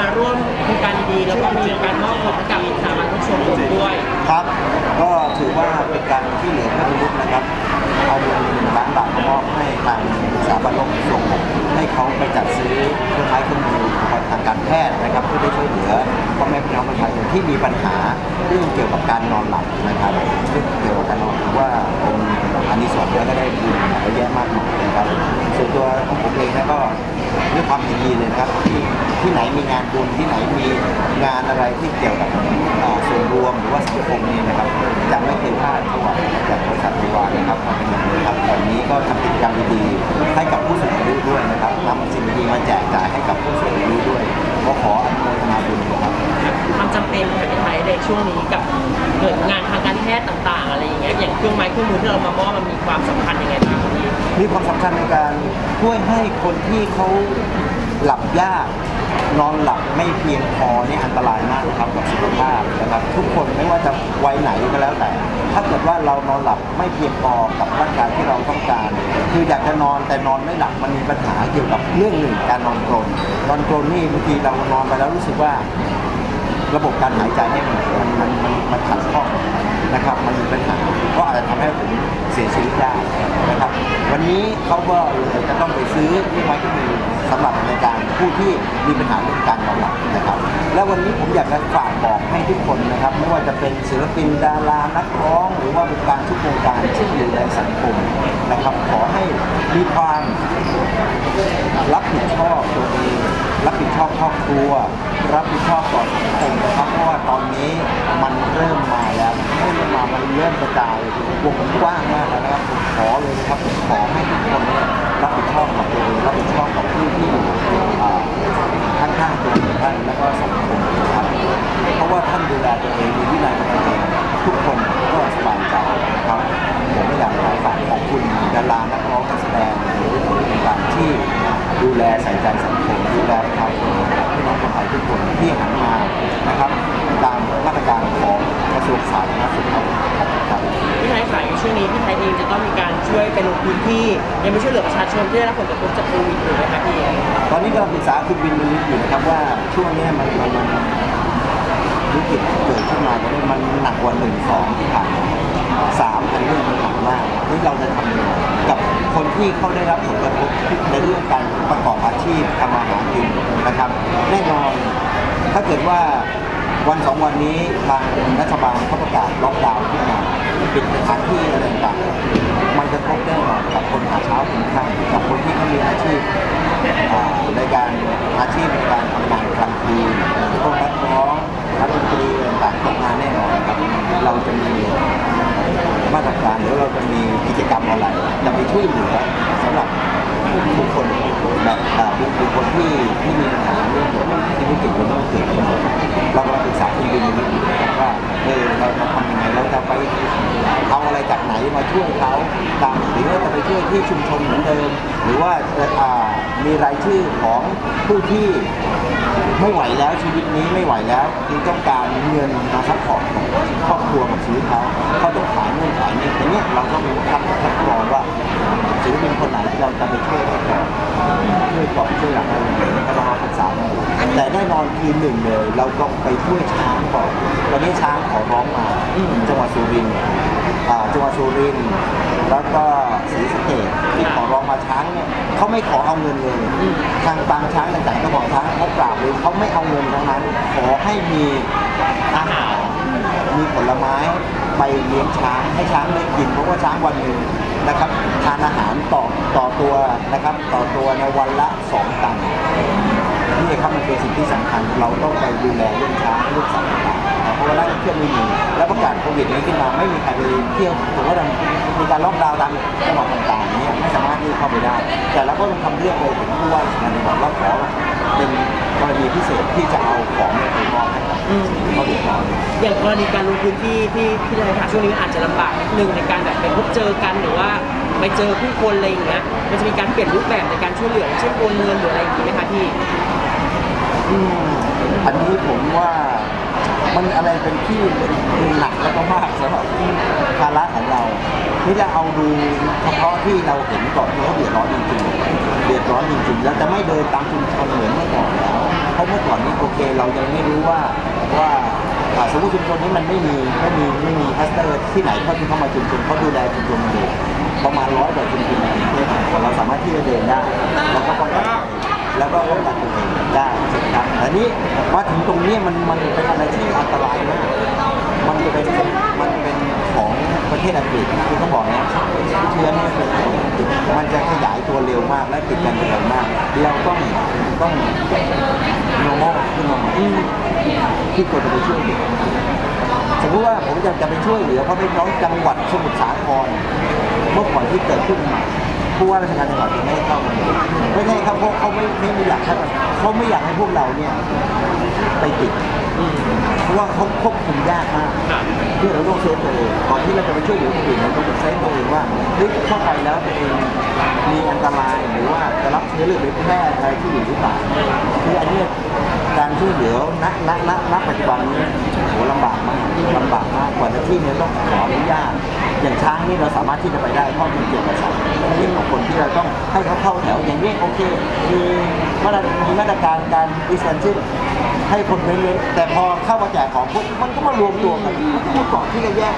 มาร่วมโครงการดีๆแล้วก็มีการมอบของกับสถาบันทุกชมรมด้วย ครับ ก็ถือว่าเป็นการช่เหลือพื่อนมนุษนะครับ เอาเงินหนึ่งล้านบาทมามอบให้ทางสถาบันโลกส่งให้เขาไปจัดซื้อเครื่องไม้เครื่องมืออุปกรณ์ทางการแพทย์นะครับเพื่อได้ช่วยเหลือพ่อแม่พี่น้องประชาชนที่มีปัญหาเรื่องเกี่ยวกับการนอนหลับนะครับซึ่งเกี่ยวกับการนอนถือว่าเป็นอันนี้ส่วนแล้วก็ได้บุญเยอะแยะมากมายนะครับส่วนตัวของผมเองนะก็ ด้วยความยินดีเลยนะครับที่ที่ไหนมีงานบุญที่ไหนมีงานอะไรที่เกี่ยวกับอ่าส่วนรวมหรือว่าสังคมนี่นะครับจะไม่เคยพลาดถวายจากบริษัทดีวานนะครับมาเป็นอย่งครับวันนี้ก็ทำกิจกรรมดีๆให้กับผู้สูงอายุด้วยนะครับนำสิ่งดีๆมาแจกจ่ายให้กับผู้สูงอายุด้วยก็ขออนุโมทนาบุญนะครับ ความจำเป็นของประเทศไทยในช่วงนี้กับ การแพทย์ต่างๆ อะไรอย่างเงี้ยอย่างเครื่องไม้เครื่องมือที่เรามามอบมันมีความสำคัญยังไงบ้างพี่ มีความสำคัญในการช่วยให้คนที่เขาหลับยาก นอนหลับไม่เพียงพอเนี่ยอันตรายมากนะครับกับสุขภาพนะครับ ทุกคนไม่ว่าจะวัยไหนก็แล้วแต่ ถ้าเกิดว่าเรานอนหลับไม่เพียงพอกับร่างกายที่เราต้องการ คืออยากจะนอนแต่นอนไม่หลับมันมีปัญหาเกี่ยวกับเรื่องหนึ่งการนอนกรนนอนกรนนี่บางทีเรานอนไปแล้วรู้สึกว่า ระบบการหายใจเนี่ยมันมันมันมันขัดข้อง นะครับ มันมีปัญหาก็อาจจะทำให้ผมเสียชีวิตได้นะครับ วันนี้เขาก็เลยจะต้องไปซื้อเครื่ไม้เครื่มือสำหรับในการผู้ที่มีปัญหาเรื่องการนอนหลับนะครับ และวันนี้ผมอยากจะฝากบอกให้ทุกคนนะครับ ไม่ว่าจะเป็นศิลปินดารานักร้อง หรือว่าบุคคลทุกวงการที่อยู่ในสังคมนะครับ ขอให้มีความรับผิดชอบตัวเองรับผิดชอบครอบครัว รับผิดชอบต่อสังคมนะครับ เริ่มกระจายวงกว้างมากแล้วนะครับผมขอเลยนะครับผมขอให้ทุกคนเนี่ยรับผิดชอบกับตัวเองรับผิดชอบ ทยเองจะต้องมีการช่วยไปลงพื้นที่ยังไม่ช่วยเหลือประชาชนที่ได้รับผลกระทบจากโควิดอยู่ไหมครับพี่ตอนนี้กำลังปรึกษาคุณบินบรรลืออยู่นะครับว่าช่วงนี้มันมันมันวิกฤตเกิดขึ้นมาตอนนี้มันหนักกว่าหนึ่งสองที่ผ่านมาสามอันเรื่องมันหนักมากที่เราจะทำยังไงกับคนที่เขาได้รับผลกระทบในเรื่องการประกอบอาชีพทำมาหากินนะครับ แน่นอนถ้าเกิดว่าวันสองวันนี้ทางรัฐบาลเขาประกาศล็อกดาวน์ขึ้นมา ปิดสถานที่อะไรต่างๆมันจะทบแน่นอนกับคนหาเช้ากินค่ำกับคนที่เขามีอาชีพอ่าในการอาชีพในการทำงานกลางคืนพวกนักร้องนักดนตรีต่างๆตกงานแน่นอนครับเราจะมีมาตรการหรือเราจะมีกิจกรรมอะไรจะไปช่วยเหลือสำหรับทุกคนแบบอาบุคคลที่ที่มีปัญหาเรื่องที่วิกฤตเรื่องเกิดขึ้น ช่วยเขาตามหรือว่าจะไปช่วยที่ชุมชนเหมือนเดิม หรือว่าจะอ่ามีรายชื่อของผู้ที่ไม่ไหวแล้วชีวิตนี้ไม่ไหวแล้วคือต้องการเงินมาซัพพอร์ตกับครอบครัวกับชีวิตเขาเขาต้องขายเงินขายนี่แต่เนี้ยเราต้องคัดคัดกรองว่าศิลปินคนไหนที่เราจะไปช่วยให้ก่อนช่วยก่อนช่วยหลังอะไรอย่างเงี้ยเรามาปรึกษาแต่แน่นอนคือหนึ่งเลย เราต้องไปช่วยช้างก่อนวันนี้ช้างขอร้องมาจังหวัดสุรินทร์ จัวัดสุรินทร์แล้วก็ศรีสะเกษที่ขอร้องมาช้างเนี่ยเขาไม่ขอเอาเงินเลยทางบางช้างต่างๆก็บอกช้างเขากราบเลยเขาไม่เอาเงินทั้งนั้น ขอให้มีอาหารมีผลไม้ไปเลี้ยงช้างให้ช้างได้กินเพราะว่าช้างวันหนึ่งนะครับทานอาหารต่อต่อตัวนะครับต่อตัวในวันละสองตันนี่ครับมันเป็นสิ่งที่สำคัญเราต้องไปดูแลเรื่อง ไม่มี แล้วประกาศโควิดนี้ขึ้นมาไม่มีใครไปเที่ยวถือว่ามีการล็อกดาวน์ตามจังหวัดต่างๆเนี่ยไม่สามารถที่จะเข้าไปได้ แต่เราก็ต้องทำเรื่องไปถึงผู้ว่าราชการจังหวัดแล้วขอเป็นกรณีพิเศษที่จะเอาของเนี่ยไปมอบให้กับเขาเดือดร้อนอย่างกรณีการลงพื้นที่ที่ที่ไทยถามช่วงนี้มันอาจจะลำบากนิดนึงในการแบบไปพบเจอกันหรือว่าไปเจอผู้คนอะไรอย่างเงี้ยมันจะมีการเปลี่ยนรูปแบบในการช่วยเหลืออย่างเช่นโอนเงินหรืออะไรอย่างงี้ไหมคะพี่อืมอันนี้ผมว่า มันอะไรเป็นที่เป็นหนักแล้วก็มากสำหรับภาระของเรานี่จะเอาดูเฉพาะที่เราเห็นก่อนเขาเดือดร้อนจริงๆเดือดร้อนจริงๆ แล้วจะไม่เดินตามชุมชนเหมือนเมื่อก่อนแล้วเพราะเมื่อก่อนนี้โอเค เรายังไม่รู้ว่าว่าสมมติชุมชนนี้มันไม่มีไม่มีไม่มีคัสเตอร์ที่ไหนเขาที่เข้ามาชุมชนเขาดูแลชุมชนอยู่ประมาณร้อยกว่าชุมชนในกรุงเทพเราสามารถที่จะเดินได้เราก็ป้องกันแล้วก็ป้องกัน แต่นี้มาถึงตรงนี้มันมันเป็นอะไรที่อันตรายมากมันจะเป็นมันเป็นของประเทศอังกฤษคือเขาบอกนะเชื้อเนี่ยเป็นของอังกฤษมันจะขยายตัวเร็วมากและติดกันเร็วมาก เราต้องต้อง normal ขึ้นมาที่ควรจะไปช่วยเหลือสมมติว่าผมอยากจะไปช่วยเหลือพ่อแม่พี่น้องจังหวัดสมุทรสาครเมื่อก่อนที่เกิดขึ้นใหม่ ผู้ว่าราชการจังหวัดไม่ให้เข้ามาไม่ใช่ครับเพราะเขาไม่ไม่ม่อยากให้เขาไม่อยากให้พวกเราเนี่ยไปติด เพราะว่าเขาควบคุมยากมากที่เราต้องเซฟตัวเองก่อนที่เราจะไปช่วยเหลือคนอื่นเราต้องเซฟตัวเองว่าเฮ้ยเข้าไปแล้วตัวเองมีอันตรายหรือว่าจะรับเชื้อหรือไปแพร่อะไรที่อยู่หรือเปล่าคืออันเนี้ยการช่วยเหลือณณณณปัจจุบันนี้โหลำบากมากลำบากมากกว่าจะที่เนี่ยต้องขออนุญาตอย่างช้างนี่เราสามารถที่จะไปได้เพราะมันเกี่ยวกับสัตว์เรื่องของคนที่เราต้องให้เขาเข้าแถวางนี้โอเคมีมาตรมีมาตรการการดิสแทนซิ่งให้คนเว้นๆแต่พอเข้ามาแจกของปุ๊บมันก็มารวมตัวกันเมื่อก่อที่จะแยก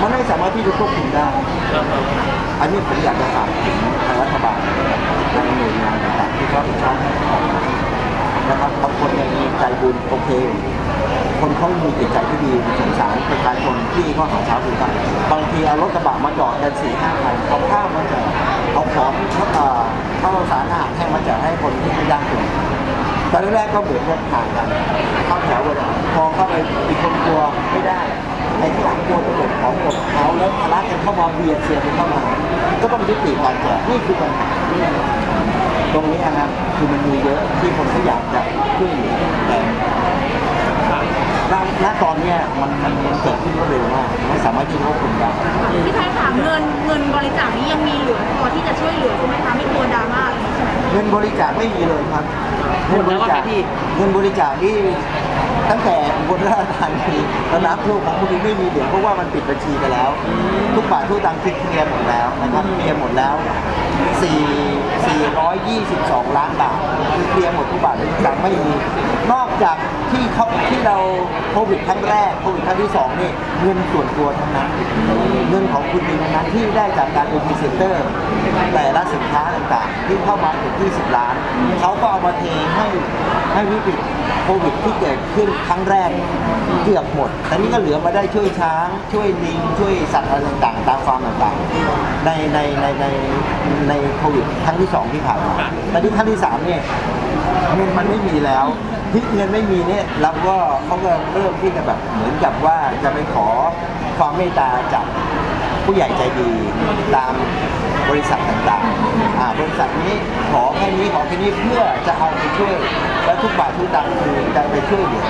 มันไม่สามารถที่จะควบคุมได้ อันนี้ผมอยากจะฝากถึงทางรัฐบาลทางหน่วยงานต่างๆที่เขารับผิดชอบนะครับบางคนเนี่ยมีใจบุญโอเค คนเขามีจิตใจที่ดีสงสารประชาชนที่เขาหาเช้ากินค่ำบางทีเอารถกระบะมาจอดกันสี่ห้าคันเอาข้าวมาแจกเอาของ เข้าวสารอาหารแห้งมาแจกให้คนที่ไม่ยากจนตอนแรกก็เหมือนกันห่างกันเข้าแถวกันพอเข้าไปอีกคนกลัวไม่ได้ไอ้ที่หลังกลัวจะหมดของหมดเขาแล้วทะเลาะกันเข้ามาเบียดเสียดกันเข้ามาก็ต้องยุติการแจกนี่คือปัญหาตรงนี้นะครับคือมันมีเยอะที่คนที่อยากจะช่วยเหลือแต่ณณตอนนี้มันมันมันเกิดขึ้นรวดเร็วมากไม่สามารถที่จะควบคุมได้พี่ไทยถามเงินเงินบริจาคนี้ยังมีเหลือพอที่จะ บริจาคไม่มีเลยครับหมดแล้วอะครับพี่เงินบริจาคที่ ตั้งแต่บนราชธานีระดับโลกของคุณไม่มีเหลือเพราะว่ามันปิดบัญชีไปแล้ว ทุกบาททุกตังค์คือเคลียร์หมดแล้วนะครับเคลียร์หมดแล้ว 4 422 ล้านบาทคือเคลียร์หมดทุกบาททุกตังค์ไม่มีนอกจากที่เขาที่เราโควิดครั้งแรกโควิดครั้งที่สองนี่เงินส่วนตัวทั้งนั้นเงินของคุณเองทั้งนั้นที่ได้จากการเป็นพรีเซนเตอร์แต่ละสินค้าต่างๆ ที่เข้ามาถึง20 ล้านเขาก็เอามาเทให้ให้วิกฤตโควิดที่เกิดขึ้นครั้งแรกเกือบหมด แต่นี่ก็เหลือมาได้ช่วยช้าง ช่วยลิง ช่วยสัตว์อะไรต่างๆ ตามฟาร์มต่างๆ ในในในในในโควิดครั้งที่สองที่ผ่านมาแต่ที่ครั้งที่สามเนี่ยเงินมันไม่มีแล้วที่เงินไม่มีเนี่ยเราก็เขาก็เริ่มที่จะแบบเหมือนกับว่าจะไปขอความเมตตาจากผู้ใหญ่ใจดีตาม บริษัทต่างๆอ่าบริษัทนี้ขอแค่นี้ขอแค่นี้เพื่อจะเอาไปช่วย และทุกบาททุกตังค์คือจะไปช่วยเหลือ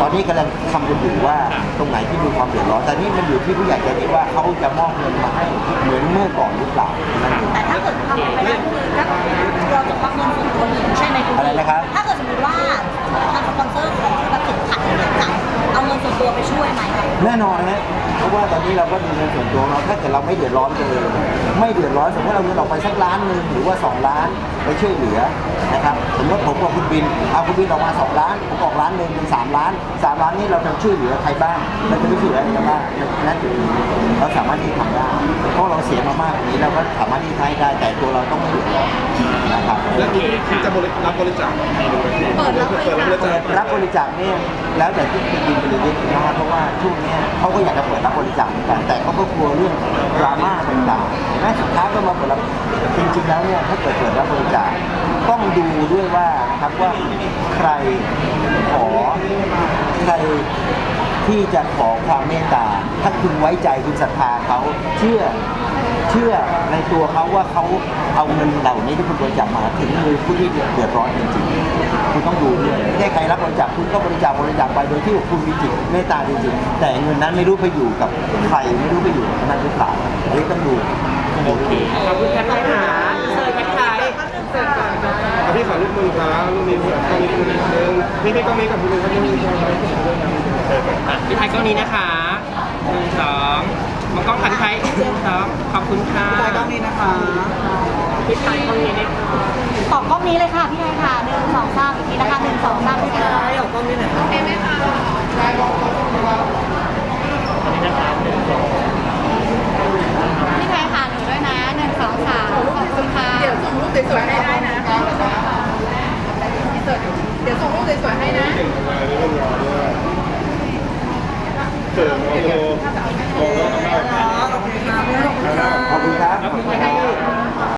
ตอนนี้กำลังทำกันอยู่ว่าตรงไหนที่มีความเดือดร้อนแต่นี่มันอยู่ที่ผู้ใหญ่ใจดีว่าเขาจะมอบเงินมาให้เหมือนเมื่อก่อนหรือเปล่านั่นเองแต่ถ้าเกิดทำไปได้คือถ้าเราจะควักเงินส่วนตัวหนึ่งใช่ไหมคุณอะไรนะครับ นี้เราก็มีเงินส่วนตัวเราถ้าเกิดเราไม่เดือดร้อนกันเลย ไม่เดือดร้อนสมมติเราเงินออกไปสักล้านหนึ่งหรือว่า 2 ล้าน ไปช่วยเหลือนะครับสมมติผมกับคุณบินเอาคุณบินออกมา2ล้านผมออกล้านหนึ่งเป็น3ล้าน3ล้านนี้เราจะช่วยเหลือใครบ้างเราจะไปช่วยเหลืออะไรกันบ้างนั่นคือเราสามารถที่จะทำได้เพราะเราเสียมามากอย่างนี้เราก็สามารถที่จะให้ได้แต่ตัวเราต้องไม่เดือดร้อนนะครับแล้วที่ที่จะบริรับบริจาคมีไหมพี่เปิดรับบริจาคเปิดรับบริเปิจาดครับบริจาคเนี่ยแล้วแต่ที่คุณบินไปเลยนะครับเพราะว่าช่วงเนี้ยเขาก็อยากจะเปิดรับบริจาคเหมือนกันแต่เขาก็กลัวเรื่อง ดราม่าต่างๆแม้สุดท้ายก็มาเปิดรับจริงๆแล้วเนี่ยถ้าเกิดเปิดรับบริจาคต้องดูด้วยว่านะครับว่าใครขอใคร ที่จะขอความเมตตา ถ้าคุณไว้ใจคุณศรัทธาเขาเชื่อเชื่อในตัวเขาว่าเขาเอาเงินเหล่านี้ที่คุณบริจาคมาถึงมือผู้ที่เดือดร้อนจริงๆคุณต้องดูด้วยไม่ใช่ใครรับบริจาคคุณก็บริจาคบริจาคไปโดยที่คุณมีจิตเมตตาจริงๆแต่เงินนั้นไม่รู้ไปอยู่กับใครไม่รู้ไปอยู่กับคนนั้นหรือเปล่าอันนี้ต้องดูโอเคขอบคุณครับพี่หาเซิร์ฟทักทายอะพี่ขอรูปมือครับรูปนี้ขอรูปมือนึงพี่พี่ก็มีกับพี่นึงครับพี่นึงครับ อะพี่ไทยกล้องนี้นะคะหนึ่งสองมองกล้องค่ะพี่ไทยหนึ่งสองขอบคุณค่ะพี่ไทยกล้องนี้นะคะพี่ไทยกล้องนี้นะคะตอบกล้องนี้เลยค่ะพี่ไทยค่ะหนึ่งสองสามอีกทีนะคะหนึ่งสองสามพี่ไทยเอากล้องนี้หน่อยโอเคไหมคะอันนี้นะคะ